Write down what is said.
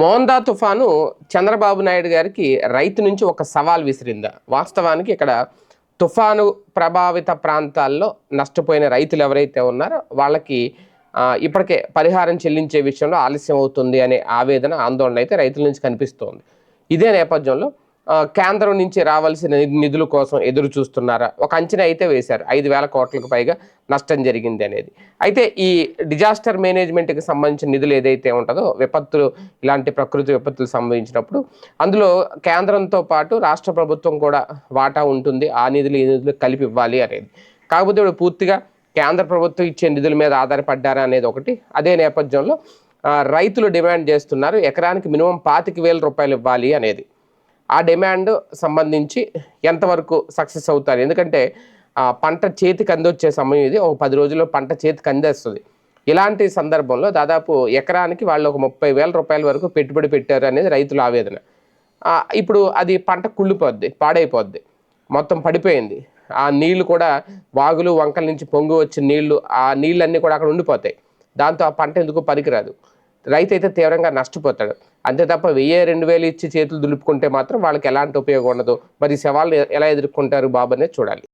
మోందా తుఫాను చంద్రబాబు నాయుడు గారికి రైతు నుంచి ఒక సవాల్ విసిరిందా. వాస్తవానికి ఇక్కడ తుఫాను ప్రభావిత ప్రాంతాల్లో నష్టపోయిన రైతులు ఎవరైతే ఉన్నారో వాళ్ళకి ఇప్పటికే పరిహారం చెల్లించే విషయంలో ఆలస్యం అవుతుంది అనే ఆవేదన ఆందోళన అయితే రైతుల నుంచి కనిపిస్తోంది. ఇదే నేపథ్యంలో కేంద్రం నుంచి రావాల్సిన నిధుల కోసం ఎదురు చూస్తున్నారా? ఒక అంచనా అయితే వేశారు. ఐదు వేల కోట్లకు పైగా నష్టం జరిగింది అనేది. అయితే ఈ డిజాస్టర్ మేనేజ్మెంట్కి సంబంధించిన నిధులు ఏదైతే ఉంటుందో విపత్తులు ఇలాంటి ప్రకృతి విపత్తులు సంభవించినప్పుడు అందులో కేంద్రంతో పాటు రాష్ట్ర ప్రభుత్వం కూడా వాటా ఉంటుంది. ఆ నిధులు ఈ నిధులు కలిపి ఇవ్వాలి అనేది. కాకపోతే ఇప్పుడు పూర్తిగా కేంద్ర ప్రభుత్వం ఇచ్చే నిధుల మీద ఆధారపడ్డారా అనేది ఒకటి. అదే నేపథ్యంలో రైతులు డిమాండ్ చేస్తున్నారు ఎకరానికి మినిమం పాతిక వేల రూపాయలు ఇవ్వాలి అనేది. ఆ డిమాండ్ సంబంధించి ఎంతవరకు సక్సెస్ అవుతారు? ఎందుకంటే ఆ, పంట చేతికి అందొచ్చే సమయం ఇది. ఒక పది రోజుల్లో పంట చేతికి అందేస్తుంది. ఇలాంటి సందర్భంలో దాదాపు ఎకరానికి వాళ్ళు ఒక ముప్పై వేల రూపాయల వరకు పెట్టుబడి పెట్టారు అనేది రైతుల ఆవేదన. ఇప్పుడు అది పంట కుళ్ళిపోద్ది పాడైపోద్ది. మొత్తం పడిపోయింది. ఆ నీళ్ళు కూడా వాగులు వంకల నుంచి పొంగి వచ్చిన నీళ్ళు ఆ నీళ్ళన్నీ కూడా అక్కడ ఉండిపోతాయి. దాంతో ఆ పంట ఎందుకు పనికిరాదు? రైతు అయితే తీవ్రంగా నష్టపోతాడు. అంతే తప్ప వెయ్యి రెండు వేలు ఇచ్చి చేతులు దులుపుకుంటే మాత్రం వాళ్ళకి ఎలాంటి ఉపయోగం ఉండదు. మరి సవాళ్ళు ఎలా ఎదుర్కొంటారు బాబు అనేది చూడాలి.